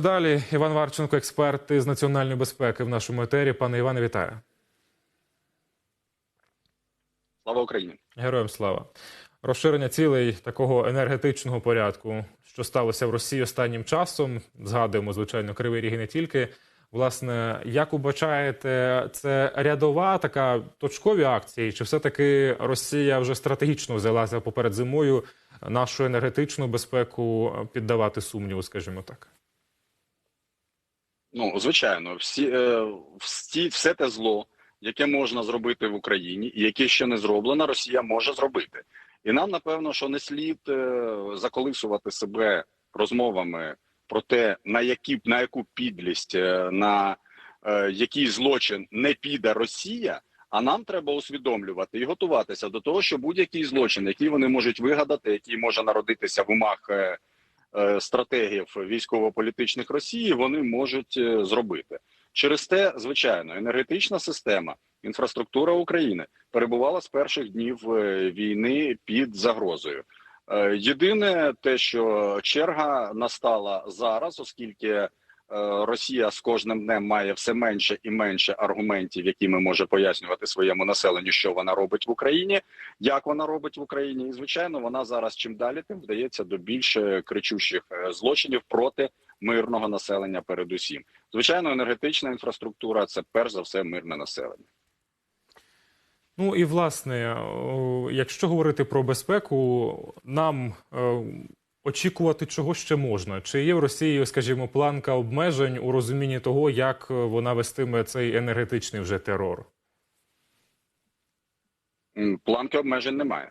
Далі Іван Варченко, експерт із національної безпеки в нашому етері. Пане Іване, вітаю. Слава Україні! Героям слава. Розширення цілей такого енергетичного порядку, що сталося в Росії останнім часом. Згадуємо, звичайно, Кривий Ріг і не тільки. Власне, як убачаєте, це рядова така точкові акції, чи все-таки Росія вже стратегічно взялася поперед зимою нашу енергетичну безпеку піддавати сумніву, скажімо так? Ну звичайно, всі, е, всі все те зло, яке можна зробити в Україні, і яке ще не зроблено, Росія може зробити. І нам напевно, що не слід е, заколисувати себе розмовами про те, на які на яку підлість, е, на який злочин не піде Росія. А нам треба усвідомлювати і готуватися до того, що будь-який злочин, який вони можуть вигадати, який може народитися в умах стратегів військово-політичних Росії, вони можуть е, зробити. Через те, звичайно, енергетична система, інфраструктура України перебувала з перших днів е, війни під загрозою. Е, Єдине те, що черга настала зараз, оскільки е, Росія з кожним днем має все менше і менше аргументів, якими може пояснювати своєму населенню, що вона робить в Україні, як вона робить в Україні, і звичайно, вона зараз чим далі, тим вдається до більш е, кричущих е, злочинів проти мирного населення. Передусім, звичайно, енергетична інфраструктура це перш за все мирне населення. Ну і власне, якщо говорити про безпеку, нам е, очікувати чого ще можна? Чи є в Росії, скажімо, планка обмежень у розумінні того, як вона вестиме цей енергетичний вже терор? Планки обмежень немає.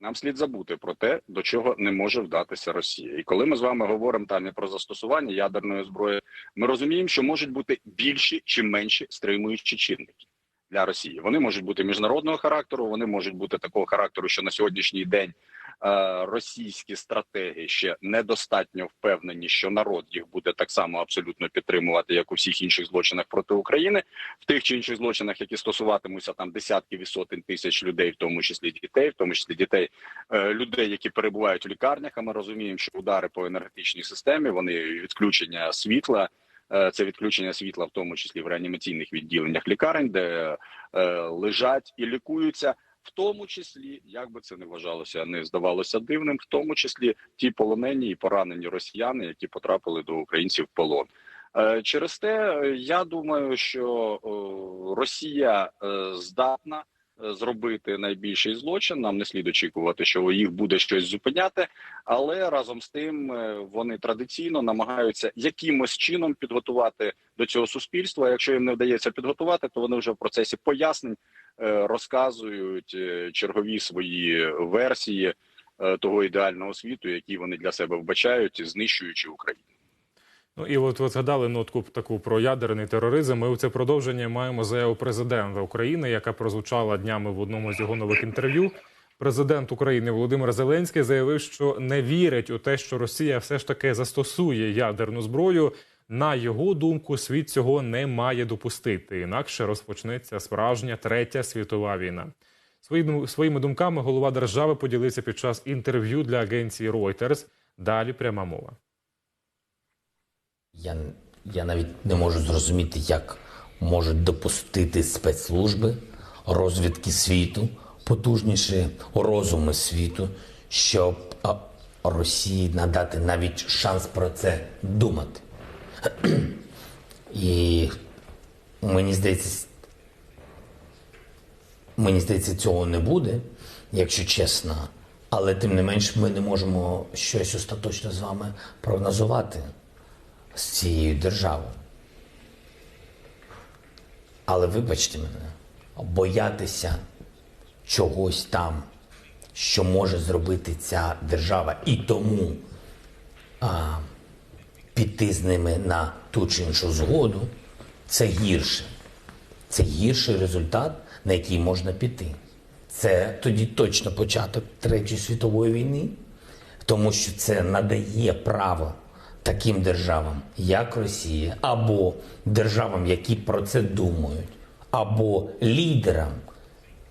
Нам слід забути про те, до чого не може вдатися Росія. І коли ми з вами говоримо там і про застосування ядерної зброї, ми розуміємо, що можуть бути більші чи менші стримуючі чинники для Росії. Вони можуть бути міжнародного характеру, вони можуть бути такого характеру, що на сьогоднішній день е, російські стратегії ще недостатньо впевнені, що народ їх буде так само абсолютно підтримувати, як у всіх інших злочинах проти України, в тих чи інших злочинах, які стосуватимуться там десятків і сотень тисяч людей, в тому числі дітей, в тому числі дітей е, людей, які перебувають в лікарнях. А ми розуміємо, що удари по енергетичній системі, вони відключення світла. Е, Це відключення світла, в тому числі в реанімаційних відділеннях лікарень, де е, лежать і лікуються, в тому числі, як би це не вважалося, не здавалося дивним, в тому числі ті полонені і поранені росіяни, які потрапили до українців в полон. Е, Через те е, я думаю, що е, Росія здатна зробити найбільший злочин. Нам не слід очікувати, що їх буде щось зупиняти, але разом з тим е, вони традиційно намагаються якимось чином підготувати до цього суспільства. Якщо їм не вдається підготувати, то вони вже в процесі пояснень е, розказують е, чергові свої версії того ідеального світу, який вони для себе вбачають, знищуючи Україну. Ну і от ви згадали нотку таку про ядерний тероризм. Ми у це продовження маємо заяву президента України, яка прозвучала днями в одному з його нових інтерв'ю. Президент України Володимир Зеленський заявив, що не вірить у те, що Росія все ж таки застосує ядерну зброю. На його думку, світ цього не має допустити, інакше розпочнеться справжня третя світова війна. Своїми думками голова держави поділився під час інтерв'ю для агенції Reuters. Далі пряма мова. Я, я навіть не можу зрозуміти, як можуть допустити спецслужби розвідки світу, потужніші розуми світу, щоб Росії надати навіть шанс про це думати. І мені здається, мені здається, цього не буде, якщо чесно. Але тим не менш ми не можемо щось остаточно з вами прогнозувати з цією державою. Але вибачте мене, боятися чогось там, що може зробити ця держава, і тому а, піти з ними на ту чи іншу згоду, це гірше. Це гірший результат, на який можна піти. Це тоді точно початок Третьої світової війни, тому що це надає право таким державам, як Росія, або державам, які про це думають, або лідерам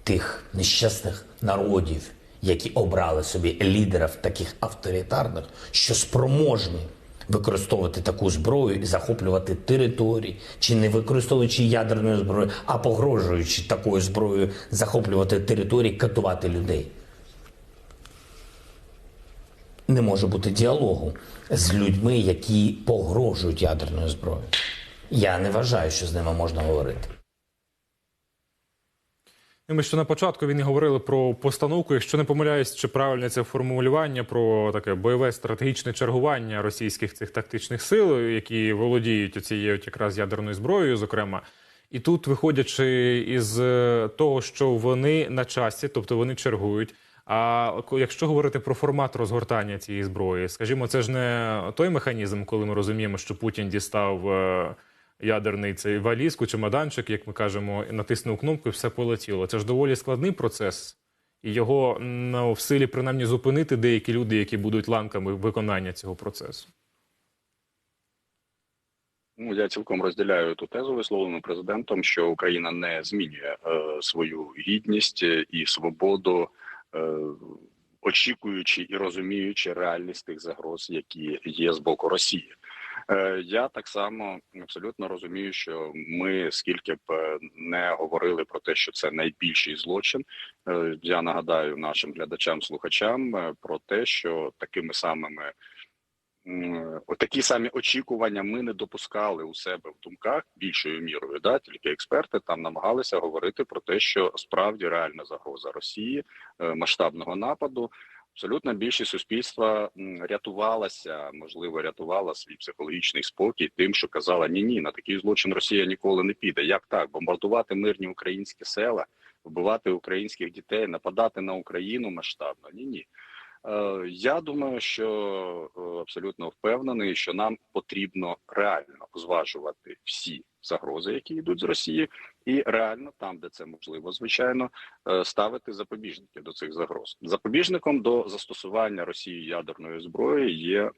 тих нещасних народів, які обрали собі лідерів таких авторитарних, що спроможні використовувати таку зброю і захоплювати території, чи не використовуючи ядерну зброю, а погрожуючи такою зброєю захоплювати території, катувати людей. Не може бути діалогу з людьми, які погрожують ядерною зброєю. Я не вважаю, що з ними можна говорити. Ми ще на початку він і говорили про постановку. Якщо не помиляюсь, чи правильне це формулювання про таке бойове стратегічне чергування російських цих тактичних сил, які володіють цією якраз ядерною зброєю, зокрема. І тут, виходячи із е, того, що вони на часі, тобто вони чергують. А якщо говорити про формат розгортання цієї зброї, скажімо, це ж не той механізм, коли ми розуміємо, що Путін дістав е, ядерний цей валізку, чемоданчик, як ми кажемо, і натиснув кнопку, і все полетіло. Це ж доволі складний процес, і його ну, в силі принаймні зупинити деякі люди, які будуть ланками виконання цього процесу. Ну, я цілком розділяю ту тезу, висловлену президентом, що Україна не змінює е, свою гідність і свободу, очікуючи і розуміючи реальність тих загроз, які є з боку Росії. Е, я так само абсолютно розумію, що ми скільки б е, не говорили про те, що це найбільший злочин. е, Я нагадаю нашим глядачам, слухачам е, про те, що такими самими Такі самі очікування ми не допускали у себе в думках більшою мірою. Да, тільки експерти там намагалися говорити про те, що справді реальна загроза Росії е, масштабного нападу. Абсолютна більшість суспільства рятувалася, можливо, рятувала свій психологічний спокій тим, що казала: ні, ні, на такий злочин Росія ніколи не піде. Як так? Бомбардувати мирні українські села, вбивати українських дітей, нападати на Україну масштабно? Ні, ні. Е, Я думаю, що е, абсолютно впевнений, що нам потрібно реально зважувати всі загрози, які йдуть з Росії, і реально там, де це можливо, звичайно, е, ставити запобіжники до цих загроз. Запобіжником до застосування Росії ядерної зброї є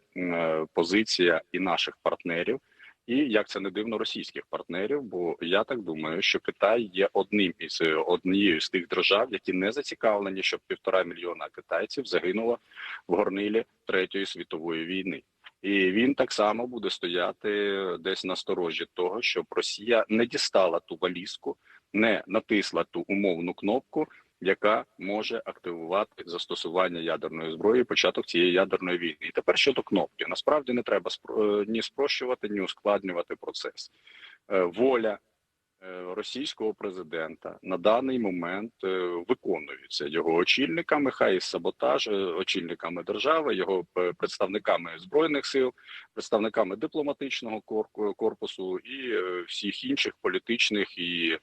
позиція і наших партнерів. І як це не дивно, російських партнерів, бо я так думаю, що Китай є одним із е, однією з тих держав, які не зацікавлені, щоб півтора мільйона китайців загинуло в горнилі третьої світової війни. І він так само буде стояти десь на сторожі того, щоб Росія не дістала ту валізку, не натисла ту умовну кнопку, яка може активувати застосування ядерної зброї, початок цієї ядерної війни. І тепер щодо кнопки, насправді не треба е, ні спрощувати, ні ускладнювати процес. Е, Воля е, російського президента на даний момент виконується його очільниками, хай і саботаж, очільниками держави, його представниками збройних сил, представниками дипломатичного кор- корпусу і всіх інших політичних і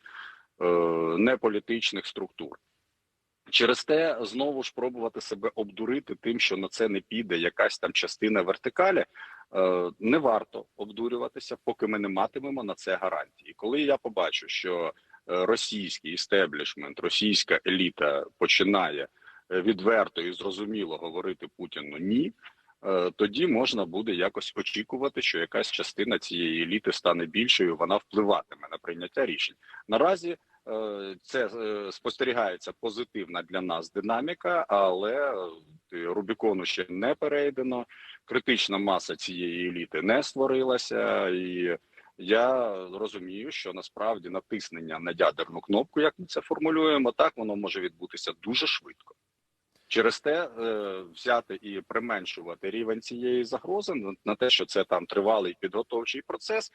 неполітичних структур. Через те знову ж пробувати себе обдурити тим, що на це не піде якась там частина вертикалі. Е, не варто обдурюватися, поки ми не матимемо на це гарантії. Коли я побачу, що е, російський істеблішмент, російська еліта починає е, відверто і зрозуміло говорити Путіну ні. Тоді можна буде якось очікувати, що якась частина цієї еліти стане більшою. Вона впливатиме на прийняття рішень. Наразі це е, спостерігається позитивна для нас динаміка, але е, Рубікону ще не перейдено. Критична маса цієї еліти не створилася, і я розумію, що насправді натиснення на ядерну кнопку, як ми це формулюємо, так воно може відбутися дуже швидко. Через те е, взяти і применшувати рівень цієї загрози на те, що це там тривалий підготовчий процес,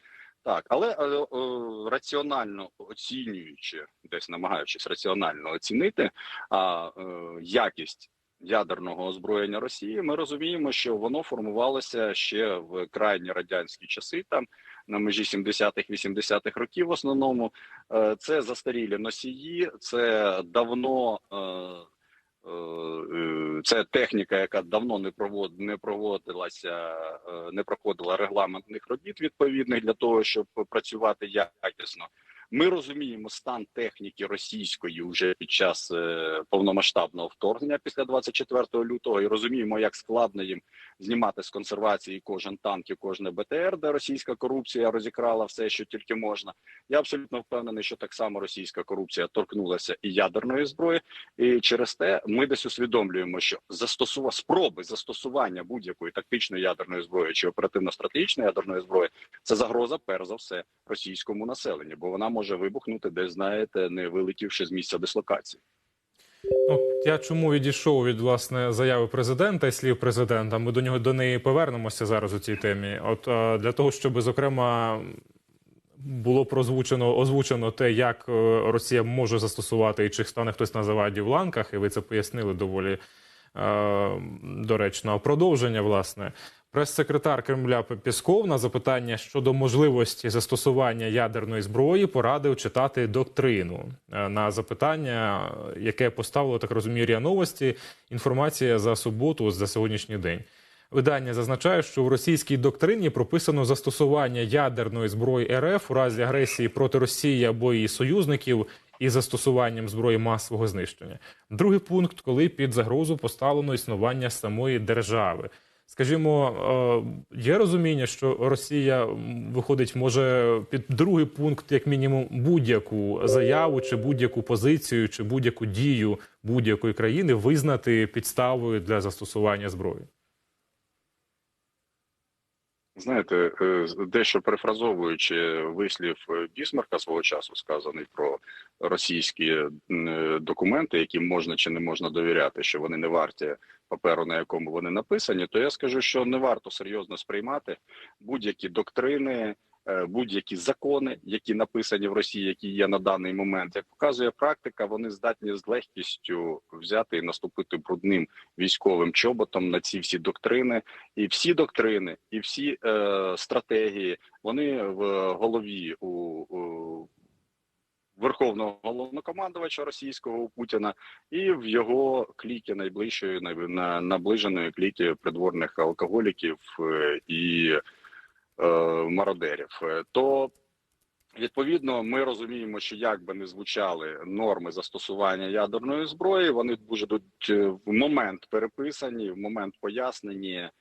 так, але е, е, раціонально оцінюючи, десь намагаючись раціонально оцінити а, е, якість ядерного озброєння Росії, ми розуміємо, що воно формувалося ще в крайні радянські часи, там на межі 70-х, 80-х років. В основному Е, це застарілі носії, це давно. е, Це техніка, яка давно не провод не проводилася, е, не проходила регламентних робіт відповідних для того, щоб працювати якісно. Ми розуміємо стан техніки російської вже під час е, повномасштабного вторгнення після 24 лютого, і розуміємо, як складно їм знімати з консервації кожен танк і кожне БТР, де російська корупція розікрала все, що тільки можна. Я абсолютно впевнений, що так само російська корупція торкнулася і ядерної зброї, і через те ми десь усвідомлюємо, що застосува спроби застосування будь-якої тактичної ядерної зброї чи оперативно-стратегічної ядерної зброї це загроза, перш за все, російському населенню, бо вона може вибухнути, десь знаєте, не вилетівши з місця дислокації. Ну, я чому відійшов від власне заяви президента і слів президента? Ми до нього до неї повернемося зараз у цій темі. От е, для того, щоб зокрема було прозвучено озвучено те, як е, Росія може застосувати і чи стане хтось на заваді в ланках, і ви це пояснили доволі е, доречно. Продовження власне. Прес-секретар Кремля Пісков на запитання щодо можливості застосування ядерної зброї порадив читати доктрину. Е, На запитання, яке поставило так розумію, РІА Новості, інформація за суботу за сьогоднішній день. Видання зазначає, що в російській доктрині прописано застосування ядерної зброї РФ у разі агресії проти Росії або її союзників із застосуванням зброї масового знищення. Другий пункт, коли під загрозу поставлено існування самої держави. Скажімо, е, є розуміння, що Росія виходить, може під другий пункт, як мінімум, будь-яку заяву, чи будь-яку позицію, чи будь-яку дію будь-якої країни визнати підставою для застосування зброї. Знаєте, е, дещо перефразовуючи вислів е, Бісмарка свого часу, сказаний про російські е, документи, яким можна чи не можна довіряти, що вони не варті паперу, на якому вони написані, то я скажу, що не варто серйозно сприймати будь-які доктрини, будь-які закони, які написані в Росії, які є на даний момент. Як показує практика, вони здатні з легкістю взяти і наступити брудним військовим чоботом на ці всі доктрини, і всі доктрини, і всі е, стратегії вони в голові у, у верховного головнокомандувача російського Путіна і в його кліки найближчої най- на наближеної кліки придворних алкоголіків е, і е, мародерів. Е, То Відповідно, ми розуміємо, що як би не звучали норми застосування ядерної зброї, вони будуть е, в момент переписані, в момент пояснені. Е,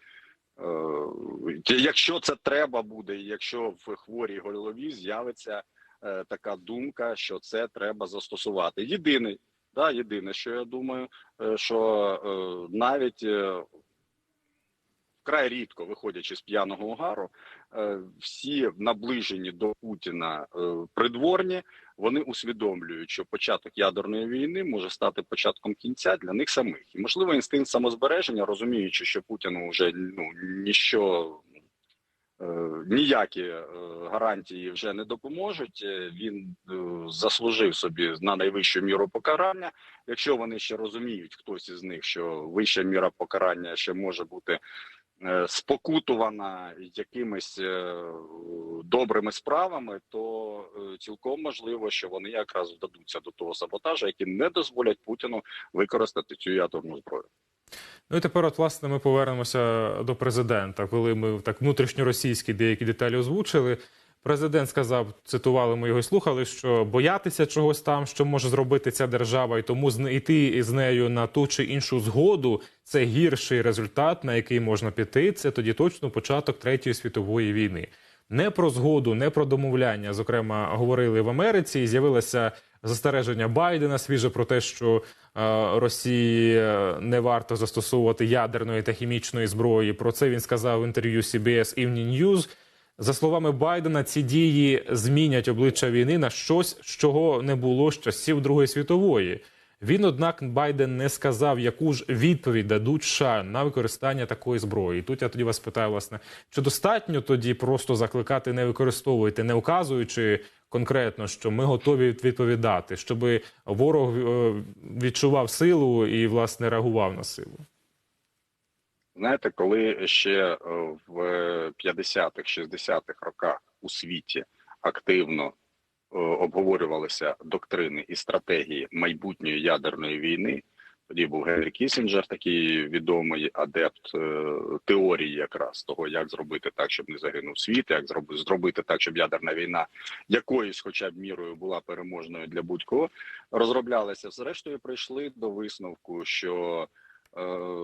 Якщо це треба буде, і якщо в хворій голові з'явиться е, така думка, що це треба застосувати. Єдине, да, єдине, що я думаю, е, що е, навіть е, вкрай рідко, виходячи з п'яного угару, е, всі наближені до Путіна е, придворні, вони усвідомлюють, що початок ядерної війни може стати початком кінця для них самих. І можливо, інстинкт самозбереження, розуміючи, що Путіну вже ну ніщо. е, Ніякі гарантії вже не допоможуть. Він заслужив собі на найвищу міру покарання. Якщо вони ще розуміють, хтось із них, що вища міра покарання ще може бути спокутувана якимись е, добрими справами, то е, цілком можливо, що вони якраз вдадуться до того саботажу, який не дозволять Путіну використати цю ядерну зброю. Ну і тепер, от, власне, ми повернемося до президента. Коли ми так внутрішньоросійські деякі деталі озвучили. Президент сказав, цитували, ми його і слухали, що боятися чогось там, що може зробити ця держава, і тому йти з нею на ту чи іншу згоду це гірший результат, на який можна піти. Це тоді точно початок третьої світової війни. Не про згоду, не про домовляння. Зокрема, говорили в Америці, і з'явилося застереження Байдена свіже про те, що е, Росії е, не варто застосовувати ядерної та хімічної зброї. Про це він сказав в інтерв'ю CBS Evening News. За словами Байдена, ці дії змінять обличчя війни на щось, чого не було з часів Другої світової. Він, однак, Байден не сказав, яку ж відповідь дадуть США на використання такої зброї. І тут я тоді вас питаю, власне, чи достатньо тоді просто закликати не використовувати, не указуючи конкретно, що ми готові відповідати, щоб ворог е, відчував силу і власне реагував на силу. Знаєте, коли ще е, в 50-х, 60-х роках у світі активно е, обговорювалися доктрини і стратегії майбутньої ядерної війни, Тоді був Генрі Кісінджер, такий відомий адепт е, теорії, якраз того, як зробити так, щоб не загинув світ, як зроби- зробити так, щоб ядерна війна якоюсь, хоча б мірою, була переможною для будь-кого. Розроблялися зрештою, прийшли до висновку, що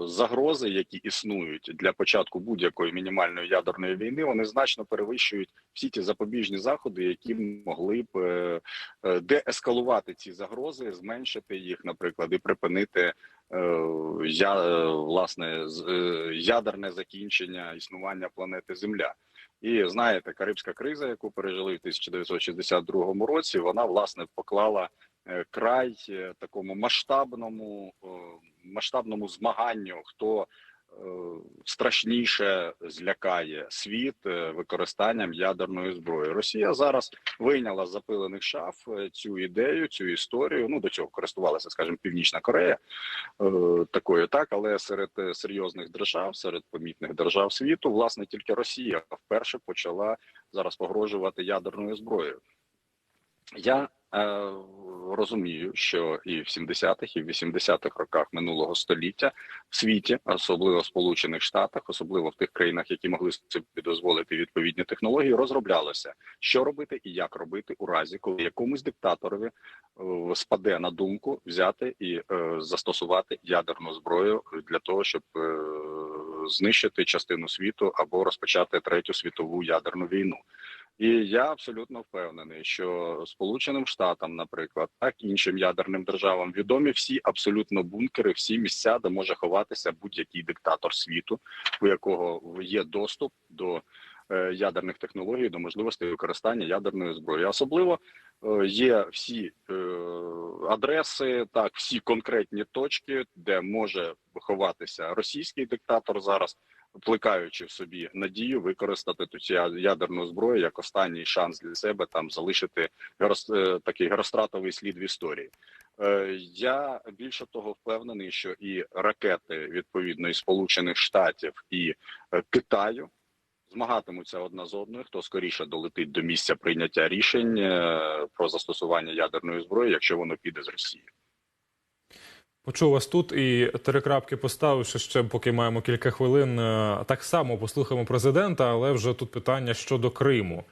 загрози, які існують для початку будь-якої мінімальної ядерної війни, вони значно перевищують всі ті запобіжні заходи, які могли б е, е, деескалувати ці загрози, зменшити їх, наприклад, і припинити е, я е, власне е, ядерне закінчення існування планети Земля. І знаєте, Карибська криза, яку пережили в 1962 році, вона власне поклала е, край е, такому масштабному е, масштабному змаганню, хто е, страшніше злякає світ е, використанням ядерної зброї. Росія зараз вийняла з запилених шаф е, цю ідею, цю історію. Ну до цього користувалася, скажімо, Північна Корея такою, так але серед серйозних держав, серед помітних держав світу, власне, тільки Росія вперше почала зараз погрожувати ядерною зброєю. Я розумію, що і в 70-х, і в 80-х роках минулого століття в світі, особливо в Сполучених Штатах, особливо в тих країнах, які могли собі дозволити відповідні технології, розроблялося, що робити і як робити у разі, коли якомусь диктаторові е, спаде на думку взяти і е, застосувати ядерну зброю для того, щоб е, знищити частину світу або розпочати третю світову ядерну війну. І я абсолютно впевнений, що Сполученим Штатам, наприклад, так іншим ядерним державам відомі всі абсолютно бункери, всі місця, де може ховатися будь-який диктатор світу, у якого є доступ до е, ядерних технологій, до можливості використання ядерної зброї. Особливо е, є всі е, адреси, так всі конкретні точки, де може ховатися російський диктатор зараз плекаючи в собі надію використати цю ядерну зброю як останній шанс для себе там залишити е, такий геростратовий слід в історії. Е, Я більше того впевнений, що і ракети відповідно із Сполучених Штатів і е, Китаю змагатимуться одна з одною, хто скоріше долетить до місця прийняття рішень про застосування ядерної зброї, якщо воно піде з Росії. Почув вас тут і три крапки поставивши ще, поки маємо кілька хвилин. е, Так само послухаємо президента, але вже тут питання щодо Криму.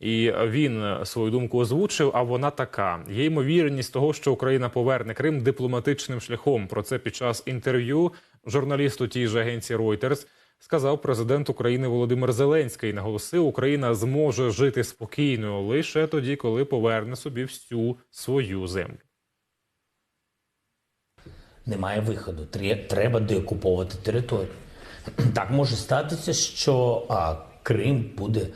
І він свою думку озвучив. А вона така: є ймовірність того, що Україна поверне Крим дипломатичним шляхом. Про це під час інтерв'ю журналісту тій же агенції Reuters сказав президент України Володимир Зеленський. Наголосив, Україна зможе жити спокійно лише тоді, коли поверне собі всю свою землю. Немає виходу. Треба деокуповувати територію. Так може статися, що а, Крим буде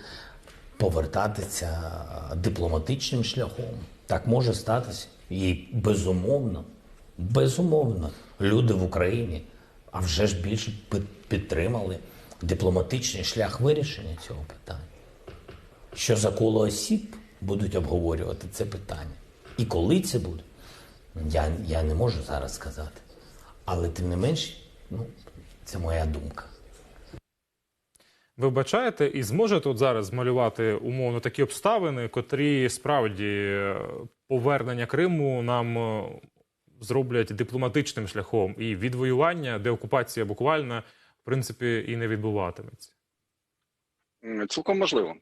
повертатися дипломатичним шляхом. Так може статися. І безумовно, безумовно, люди в Україні, а вже ж більше підтримали дипломатичний шлях вирішення цього питання. Що за коло осіб будуть обговорювати це питання? І коли це буде? Я, я не можу зараз сказати. Але тим не менш, ну, це моя думка. Ви бачаєте і зможете от зараз змалювати умовно такі обставини, котрі справді е, повернення Криму нам е, зроблять дипломатичним шляхом і відвоювання, деокупація буквально в принципі і не відбуватиметься. Цілком можливо.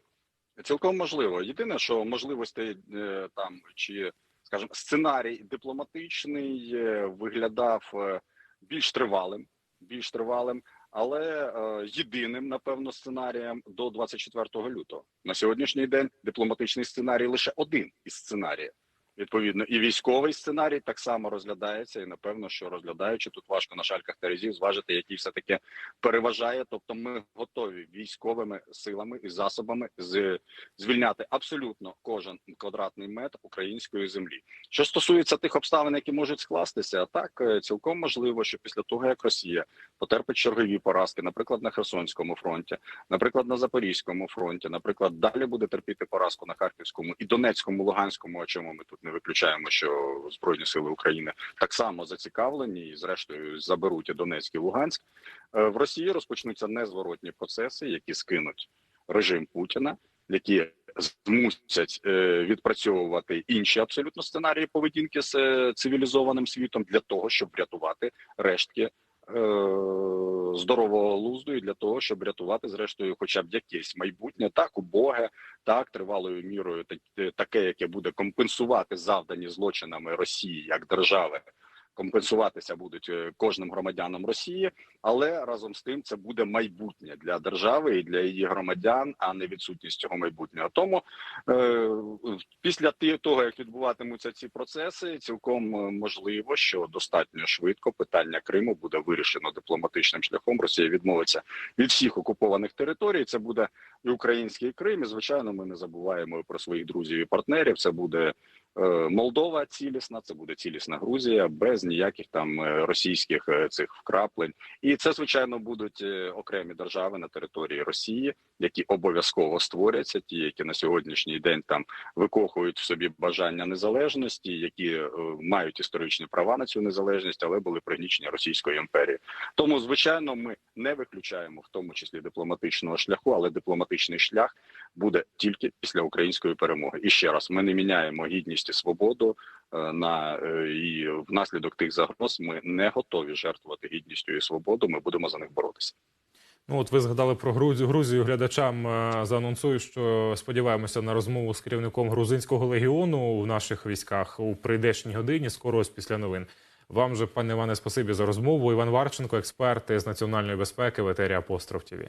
Цілком можливо. Єдине, що можливостей е, там чи, скажімо, сценарій дипломатичний е, виглядав е, більш тривалим, більш тривалим, але е, єдиним, напевно, сценарієм до 24 лютого. На сьогоднішній день дипломатичний сценарій лише один із сценаріїв. Відповідно, і військовий сценарій так само розглядається, і напевно, що розглядаючи тут важко на шальках терезів зважити, який все таки переважає. Тобто, ми готові військовими силами і засобами з звільняти абсолютно кожен квадратний метр української землі. Що стосується тих обставин, які можуть скластися, так е, цілком можливо, що після того як Росія потерпить чергові поразки, наприклад, на Херсонському фронті, наприклад, на Запорізькому фронті, наприклад, далі буде терпіти поразку на Харківському і Донецькому, Луганському, о чому ми тут не виключаємо, що збройні сили України так само зацікавлені і, зрештою, заберуть і Донецьк і Луганськ. Е, В Росії розпочнуться незворотні процеси, які скинуть режим Путіна, які змусять е, відпрацьовувати інші абсолютно сценарії поведінки з е, цивілізованим світом для того, щоб врятувати рештки здорового лузду і для того, щоб рятувати зрештою, хоча б якесь майбутнє, так убоге, так тривалою мірою, так- таке, яке буде компенсувати завдані злочинами Росії як держави. Компенсуватися будуть е, кожним громадянам Росії, але разом з тим це буде майбутнє для держави і для її громадян, а не відсутність цього майбутнього. Тому е, після того, як відбуватимуться ці процеси, цілком е, можливо, що достатньо швидко питання Криму буде вирішено дипломатичним шляхом. Росія відмовиться від всіх окупованих територій. Це буде і український Крим. І звичайно, ми не забуваємо про своїх друзів і партнерів. Це буде Молдова цілісна, це буде цілісна Грузія без ніяких там е, російських е, цих вкраплень. І це звичайно будуть е, окремі держави на території Росії, які обов'язково створяться. Ті, які на сьогоднішній день там викохують в собі бажання незалежності, які е, мають історичні права на цю незалежність, але були пригнічені Російською імперією. Тому, звичайно, ми не виключаємо в тому числі дипломатичного шляху, але дипломатичний шлях буде тільки після української перемоги. І ще раз ми не міняємо гідність і свободу е, на е, і внаслідок тих загроз. Ми не готові жертвувати гідністю і свободу. Ми будемо за них боротися. Ну, от ви згадали про Грузію. Грузію глядачам е, заанонсую, що сподіваємося на розмову з керівником грузинського легіону в наших військах у прийдешній годині. Скоро ось після новин. Вам же, пане Іване, спасибі за розмову. Іван Варченко, експерт з національної безпеки в Апостроф ТВ.